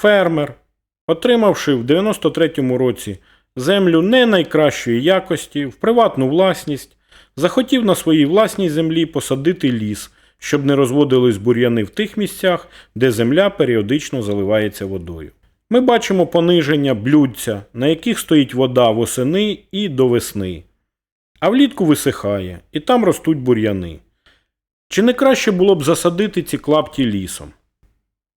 Фермер, отримавши в 93-му році землю не найкращої якості, в приватну власність, захотів на своїй власній землі посадити ліс, щоб не розводились бур'яни в тих місцях, де земля періодично заливається водою. Ми бачимо пониження блюдця, на яких стоїть вода восени і до весни. А влітку висихає, і там ростуть бур'яни. Чи не краще було б засадити ці клапті лісом?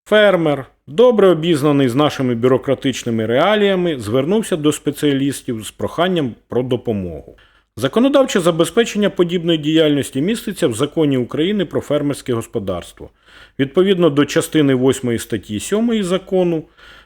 Фермер, добре обізнаний з нашими бюрократичними реаліями, звернувся до спеціалістів з проханням про допомогу. Законодавче забезпечення подібної діяльності міститься в законі України про фермерське господарство. Відповідно до частини 8 статті 7 закону,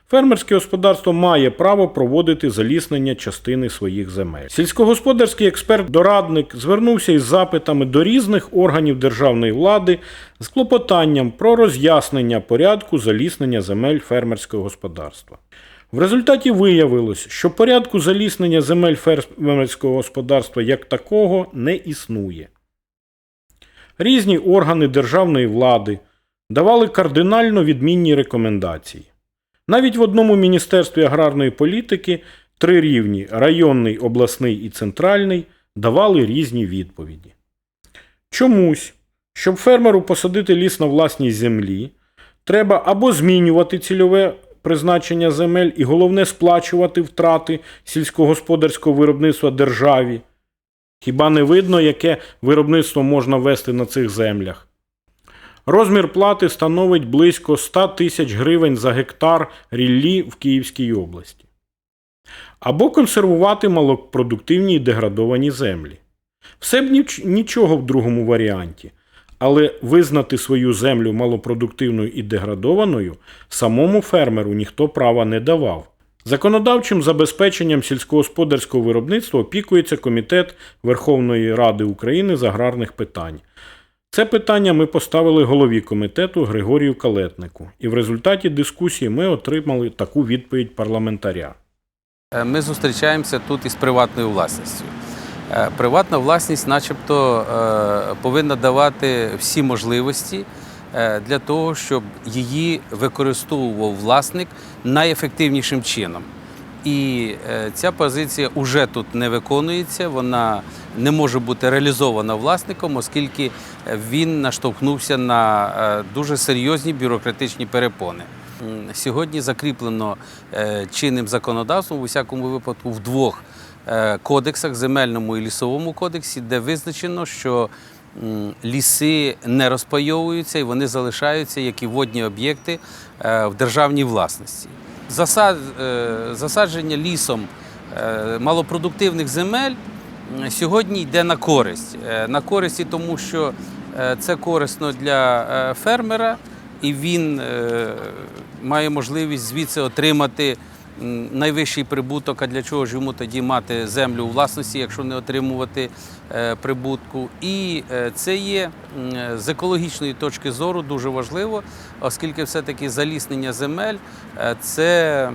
фермерське господарство має право проводити заліснення частини своїх земель. Сільськогосподарський експерт-дорадник звернувся із запитами до різних органів державної влади з клопотанням про роз'яснення порядку заліснення земель фермерського господарства. В результаті виявилось, що порядку заліснення земель фермерського господарства як такого не існує. Різні органи державної влади давали кардинально відмінні рекомендації. Навіть в одному міністерстві аграрної політики три рівні районний, обласний і центральний давали різні відповіді. Чомусь, щоб фермеру посадити ліс на власній землі, треба або змінювати цільове призначення земель і головне сплачувати втрати сільськогосподарського виробництва державі. Хіба не видно, яке виробництво можна вести на цих землях? Розмір плати становить близько 100 тисяч гривень за гектар ріллі в Київській області. Або консервувати малопродуктивні і деградовані землі. Все б нічого в другому варіанті, але визнати свою землю малопродуктивною і деградованою самому фермеру ніхто права не давав. Законодавчим забезпеченням сільськогосподарського виробництва опікується Комітет Верховної Ради України з аграрних питань. Це питання ми поставили голові комітету Григорію Калетнику, і в результаті дискусії ми отримали таку відповідь парламентаря. Е, Ми зустрічаємося тут із приватною власністю. Е, Приватна власність, начебто, е, повинна давати всі можливості для того, щоб її використовував власник найефективнішим чином. І е, ця позиція вже тут не виконується, вона не може бути реалізована власником, оскільки е, він наштовхнувся на е, дуже серйозні бюрократичні перепони. Сьогодні закріплено чинним законодавством, у всякому випадку, в двох кодексах земельному і лісовому кодексі, де визначено, що ліси не розпайовуються і вони залишаються як і водні об'єкти в державній власності. Е, засадження лісом е, малопродуктивних земель сьогодні йде на користь. Е, На користь тому, що це корисно для фермера, і він має можливість звідси отримати найвищий прибуток. А для чого ж йому тоді мати землю у власності, якщо не отримувати е, прибутку? І е, це є з екологічної точки зору дуже важливо, оскільки все-таки заліснення земель е, це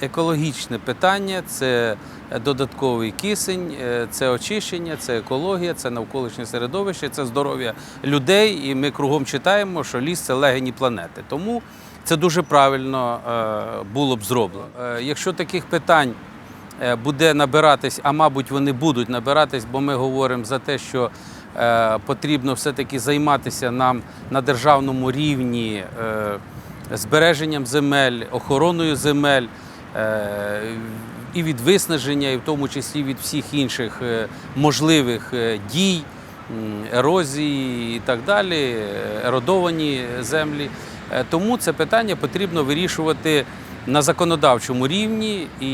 екологічне питання, це додатковий кисень, це очищення, це екологія, це навколишнє середовище, це здоров'я людей. І ми кругом читаємо, що ліс це легені планети. Тому це дуже правильно е, було б зроблено. Е, Якщо таких питань е, буде набиратись, а мабуть, вони будуть набиратись, бо ми говоримо за те, що потрібно все-таки займатися нам на державному рівні збереженням земель, охороною земель. І від виснаження, і в тому числі від всіх інших можливих дій, ерозії і так далі, еродовані землі. Е, Тому це питання потрібно вирішувати на законодавчому рівні і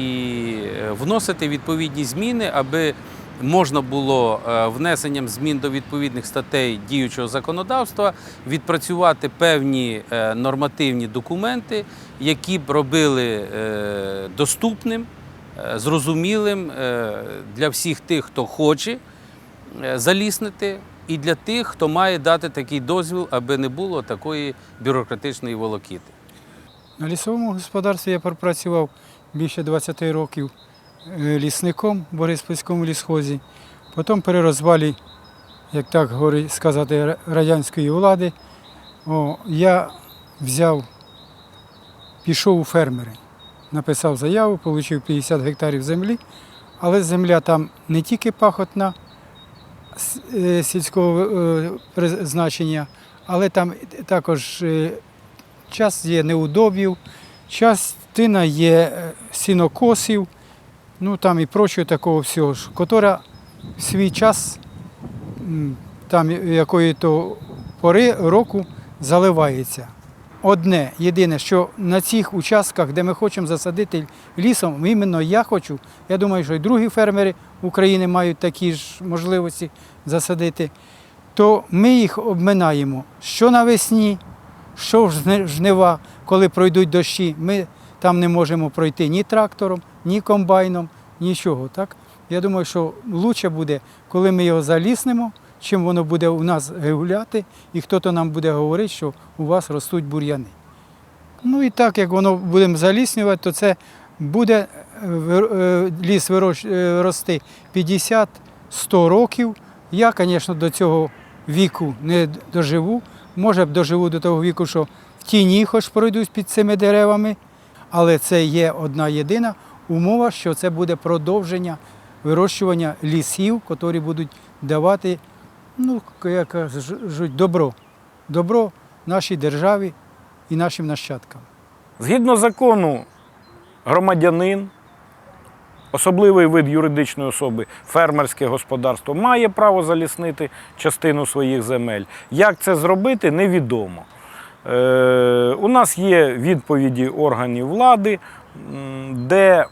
е, вносити відповідні зміни, аби можна було е, внесенням змін до відповідних статей діючого законодавства відпрацювати певні нормативні документи, які б робили доступним, зрозумілим для всіх тих, хто хоче заліснити, і для тих, хто має дати такий дозвіл, аби не було такої бюрократичної волокіти. На лісовому господарстві я пропрацював більше 20 років е, лісником в Бориспільському лісхозі. Потім при розвалі, як так говорить сказати, радянської влади, о, я взяв пішов у фермери. Написав заяву, отримав 50 гектарів землі, але земля там не тільки пахотна сільського е, призначення, але там також е, час є неудобів, частина є е, сінокосів, ну там і прочого такого всього, котра в свій час там якої то пори року заливається. Одне, єдине, що на цих участках, де ми хочемо засадити лісом, іменно я хочу, я думаю, що і другі фермери України мають такі ж можливості засадити, то ми їх обминаємо що навесні, що в жнива, коли пройдуть дощі, ми там не можемо пройти ні трактором, ні комбайном, нічого. Так? Я думаю, що краще буде, коли ми його заліснемо, чим воно буде у нас гуляти, і хто-то нам буде говорити, що у вас ростуть бур'яни. Ну і так, як воно будемо заліснювати, то це буде е, е, ліс е, рости 50-100 років. Я, звісно, до цього віку не доживу. Може доживу до того віку, що в тіні хоч пройдусь під цими деревами, але це є одна єдина умова, що це буде продовження вирощування лісів, які будуть давати, ну, як кажуть, добро. Добро нашій державі і нашим нащадкам. Згідно закону, громадянин, особливий вид юридичної особи, фермерське господарство, має право заліснити частину своїх земель. Як це зробити, невідомо. Е, у нас є відповіді органів влади, де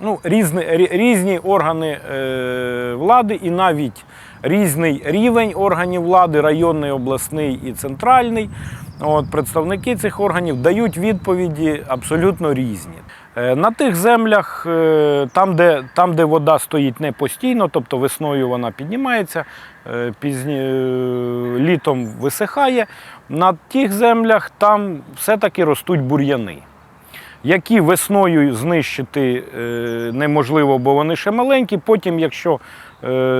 ну, різні, різні органи е, влади і навіть різний рівень органів влади, районний, обласний і центральний. От, представники цих органів дають відповіді абсолютно різні. Е, На тих землях, е, там де, там, де вода стоїть не постійно, тобто весною вона піднімається, е, пізні, літом висихає, на тих землях там все-таки ростуть бур'яни які весною знищити неможливо, бо вони ще маленькі. Потім, якщо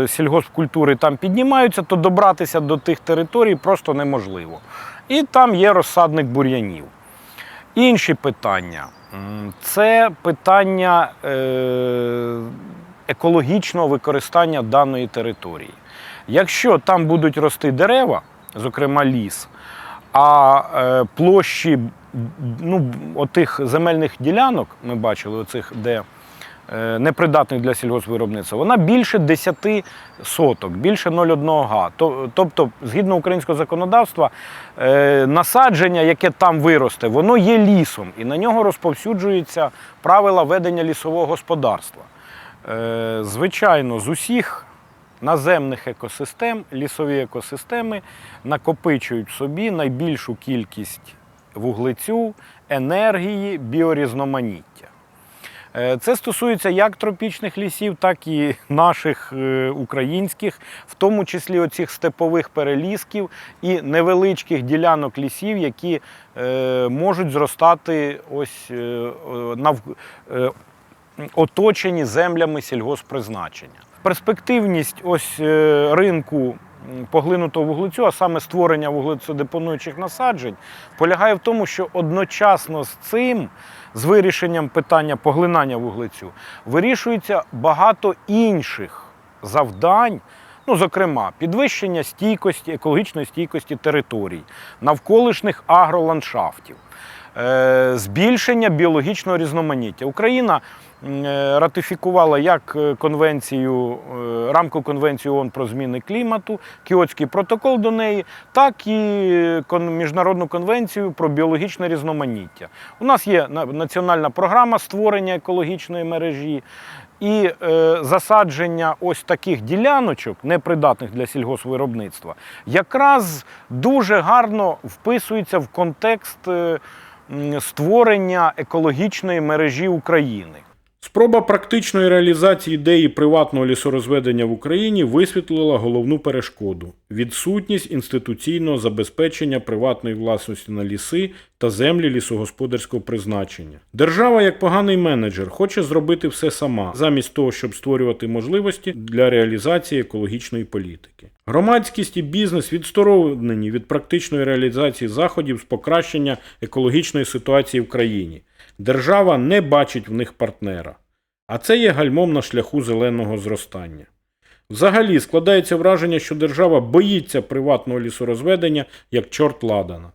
сільгоспкультури там піднімаються, то добратися до тих територій просто неможливо. І там є розсадник бур'янів. Інші питання це питання е, екологічного використання даної території. Якщо там будуть рости дерева, зокрема ліс, а е, площі ну, отих земельних ділянок, ми бачили, оцих, де е, непридатних для сільгоспвиробництва, вона більше 10 соток, більше 0,1 га. Тобто, згідно українського законодавства, е, насадження, яке там виросте, воно є лісом, і на нього розповсюджуються правила ведення лісового господарства. Е, Звичайно, з усіх наземних екосистем, лісові екосистеми накопичують собі найбільшу кількість вуглецю, енергії, біорізноманіття. Е, Це стосується як тропічних лісів, так і наших е, українських, в тому числі оцих степових перелісків і невеличких ділянок лісів, які е, можуть зростати ось нав, оточені землями сільгосппризначення. Перспективність ось ринку поглинутого вуглецю, а саме створення вуглецедепонуючих насаджень, полягає в тому, що одночасно з цим, з вирішенням питання поглинання вуглецю, вирішується багато інших завдань. Ну, зокрема, підвищення стійкості, екологічної стійкості територій, навколишніх агроландшафтів, збільшення біологічного різноманіття. Україна е, ратифікувала як е, конвенцію, е, рамкову конвенцію ООН про зміни клімату, Кіотський протокол до неї, так і міжнародну конвенцію про біологічне різноманіття. У нас є національна програма створення екологічної мережі. І е, засадження ось таких діляночок, непридатних для сільгоспвиробництва, якраз дуже гарно вписується в контекст е, створення екологічної мережі України. Спроба практичної реалізації ідеї приватного лісорозведення в Україні висвітлила головну перешкоду відсутність інституційного забезпечення приватної власності на ліси та землі лісогосподарського призначення. Держава, як поганий менеджер, хоче зробити все сама, замість того, щоб створювати можливості для реалізації екологічної політики. Громадськість і бізнес відсторонені від практичної реалізації заходів з покращення екологічної ситуації в країні. Держава не бачить в них партнера. А це є гальмом на шляху зеленого зростання. Взагалі складається враження, що держава боїться приватного лісорозведення як чорт ладана.